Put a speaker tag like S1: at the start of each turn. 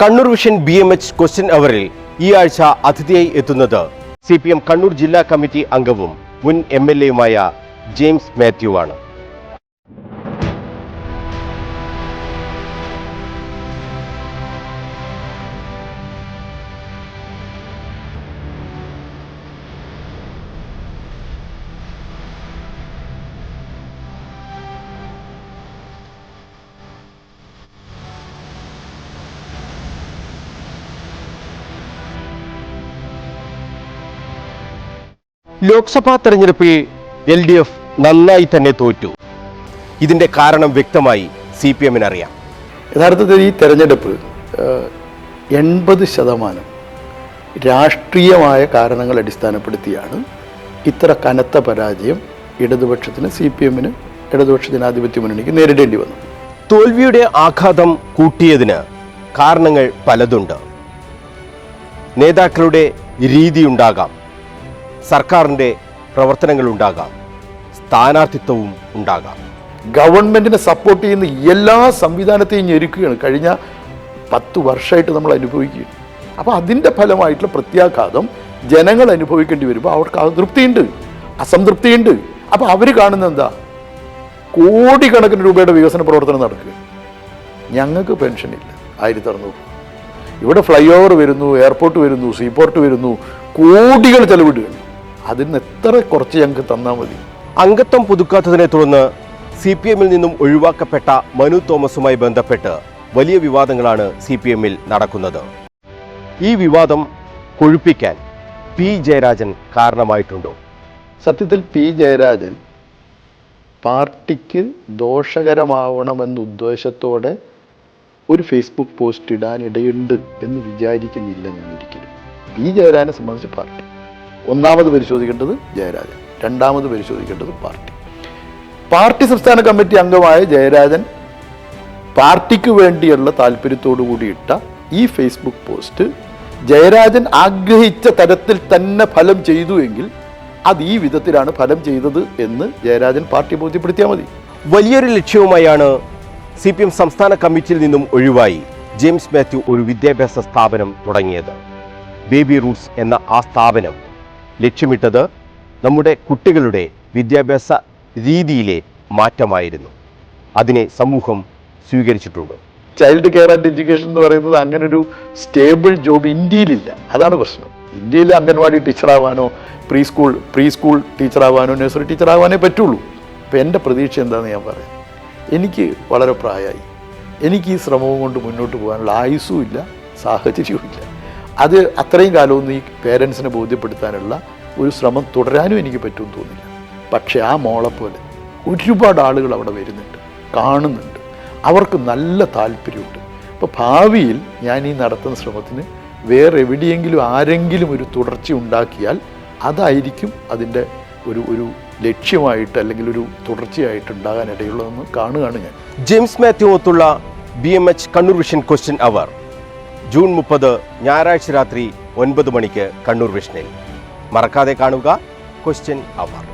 S1: Kannur vision B M H question അവറിൽ ഈ ആഴ്ച അതിഥിയായി എത്തുന്നത് സി പി എം കണ്ണൂർ ജില്ലാ കമ്മിറ്റി അംഗവും മുൻ എം എൽ എയുമായ ജെയിംസ് മാത്യു ആണ്. ലോക്സഭാ തെരഞ്ഞെടുപ്പിൽ എൽ ഡി എഫ് നന്നായി തന്നെ തോറ്റു. ഇതിന്റെ കാരണം വ്യക്തമായി സി പി എമ്മിന് അറിയാം
S2: യഥാർത്ഥത്തിൽ ഈ തെരഞ്ഞെടുപ്പ് എൺപത് ശതമാനം രാഷ്ട്രീയമായ കാരണങ്ങൾ അടിസ്ഥാനപ്പെടുത്തിയാണ് ഇത്ര കനത്ത പരാജയം ഇടതുപക്ഷത്തിന് സി പി എമ്മിന് ഇടതുപക്ഷ ജനാധിപത്യ മുന്നണിക്ക് നേരിടേണ്ടി വന്നു
S1: തോൽവിയുടെ ആഘാതം കൂട്ടിയതിന് കാരണങ്ങൾ പലതുണ്ട്. നേതാക്കളുടെ രീതിയുണ്ടാകാം സർക്കാരിന്റെ പ്രവർത്തനങ്ങളുണ്ടാകാം സ്ഥാനാർത്ഥിത്വവും ഉണ്ടാകാം.
S2: ഗവൺമെന്റിനെ സപ്പോർട്ട് ചെയ്യുന്ന എല്ലാ സംവിധാനത്തെയും ഞെരുക്കുകയാണ്. കഴിഞ്ഞ പത്ത് വർഷമായിട്ട് നമ്മൾ അനുഭവിക്കുകയാണ്. അപ്പോൾ അതിന്റെ ഫലമായിട്ടുള്ള പ്രത്യാഘാതം ജനങ്ങൾ അനുഭവിക്കേണ്ടി വരുമ്പോൾ അവർക്ക് അതൃപ്തിയുണ്ട് അസംതൃപ്തിയുണ്ട്. അപ്പോൾ അവർ കാണുന്നത് എന്താ? കോടിക്കണക്കിന് രൂപയുടെ വികസന പ്രവർത്തനം നടക്കുക. ഞങ്ങൾക്ക് പെൻഷനില്ല ആയിരത്തി അറുന്നൂറ് ഇവിടെ ഫ്ലൈ ഓവർ വരുന്നു എയർപോർട്ട് വരുന്നു സീപോർട്ട് വരുന്നു കോടികൾ ചെലവിടുകയാണ്. അതിൽ നിന്ന് എത്ര കുറച്ച് ഞങ്ങൾക്ക് തന്നാൽ മതി.
S1: അംഗത്വം പുതുക്കാത്തതിനെ തുടർന്ന് സി പി എമ്മിൽ നിന്നും ഒഴിവാക്കപ്പെട്ട മനു തോമസുമായി ബന്ധപ്പെട്ട് വലിയ വിവാദങ്ങളാണ് സി പി എമ്മിൽ നടക്കുന്നത്. ഈ വിവാദം കൊഴുപ്പിക്കാൻ പി ജയരാജൻ കാരണമായിട്ടുണ്ടോ?
S2: സത്യത്തിൽ പി ജയരാജൻ പാർട്ടിക്ക് ദോഷകരമാവണമെന്ന ഉദ്ദേശത്തോടെ ഒരു ഫേസ്ബുക്ക് പോസ്റ്റ് ഇടാൻ ഇടയുണ്ട് എന്ന് വിചാരിക്കുന്നില്ല ഞാൻ ഒരിക്കലും പി ജയരാജനെ സംബന്ധിച്ച് പാർട്ടി. ഒന്നാമത് പരിശോധിക്കേണ്ടത് ജയരാജൻ. രണ്ടാമത് പരിശോധിക്കേണ്ടത് പാർട്ടി. പാർട്ടി സംസ്ഥാന കമ്മിറ്റി അംഗമായ ജയരാജൻ പാർട്ടിക്ക് വേണ്ടിയുള്ള താല്പര്യത്തോടു കൂടിയിട്ട ഈ ഫേസ്ബുക്ക് പോസ്റ്റ് ജയരാജൻ ആഗ്രഹിച്ച തരത്തിൽ തന്നെ ഫലം ചെയ്തു എങ്കിൽ അത് ഈ വിധത്തിലാണ് ഫലം ചെയ്തത് എന്ന് ജയരാജൻ പാർട്ടി ബോധ്യപ്പെടുത്തിയാൽ മതി.
S1: വലിയൊരു ലക്ഷ്യവുമായാണ് സി പി എം സംസ്ഥാന കമ്മിറ്റിയിൽ നിന്നും ഒഴിവായി ജെയിംസ് മാത്യു ഒരു വിദ്യാഭ്യാസ സ്ഥാപനം തുടങ്ങിയത്. ബേബി റൂട്ട്സ് എന്ന ആ സ്ഥാപനം ലക്ഷ്യമിട്ടത് നമ്മുടെ കുട്ടികളുടെ വിദ്യാഭ്യാസ രീതിയിലെ മാറ്റമായിരുന്നു. അതിനെ സമൂഹം സ്വീകരിച്ചിട്ടുണ്ട്.
S2: ചൈൽഡ് കെയർ ആൻഡ് എഡ്യൂക്കേഷൻ എന്ന് പറയുന്നത് അങ്ങനെ ഒരു സ്റ്റേബിൾ ജോബ് ഇന്ത്യയിലില്ല. അതാണ് പ്രശ്നം. ഇന്ത്യയിൽ അംഗൻവാടി ടീച്ചറാവാനോ പ്രീ സ്കൂൾ പ്രീ സ്കൂൾ ടീച്ചറാവാനോ നഴ്സറി ടീച്ചറാവാനേ പറ്റുള്ളൂ. അപ്പോൾ എന്റെ പ്രതീക്ഷ എന്താണെന്ന് ഞാൻ പറയാം. എനിക്ക് വളരെ പ്രായമായി എനിക്ക് ഈ ശ്രമവും കൊണ്ട് മുന്നോട്ട് പോകാനുള്ള ആയുസ്സും ഇല്ല സാഹചര്യവും ഇല്ല. അത് അത്രയും കാലമൊന്നും ഈ പേരൻസിനെ ബോധ്യപ്പെടുത്താനുള്ള ഒരു ശ്രമം തുടരാനും എനിക്ക് പറ്റുമെന്ന് തോന്നില്ല. പക്ഷേ ആ മോളെ പോലെ ഒരുപാട് ആളുകൾ അവിടെ വരുന്നുണ്ട് കാണുന്നുണ്ട്. അവർക്ക് നല്ല താല്പര്യമുണ്ട്. അപ്പോൾ ഭാവിയിൽ ഞാൻ ഈ നടത്തുന്ന ശ്രമത്തിന് വേറെ എവിടെയെങ്കിലും ആരെങ്കിലും ഒരു തുടർച്ച ഉണ്ടാക്കിയാൽ അതായിരിക്കും അതിന്റെ ഒരു ഒരു ലക്ഷ്യമായിട്ട് അല്ലെങ്കിൽ ഒരു തുടർച്ചയായിട്ട് ഉണ്ടാകാൻ ഇടയുള്ളതെന്ന് കാണുകയാണ് ഞാൻ.
S1: James Mathew ഒത്തുള്ള B M H Kannur vision question hour June മുപ്പത് ഞായറാഴ്ച രാത്രി ഒൻപത് മണിക്ക് കണ്ണൂർ വിഷ്ണയിൽ മറക്കാതെ കാണുക ക്വസ്റ്റ്യൻ അവർ.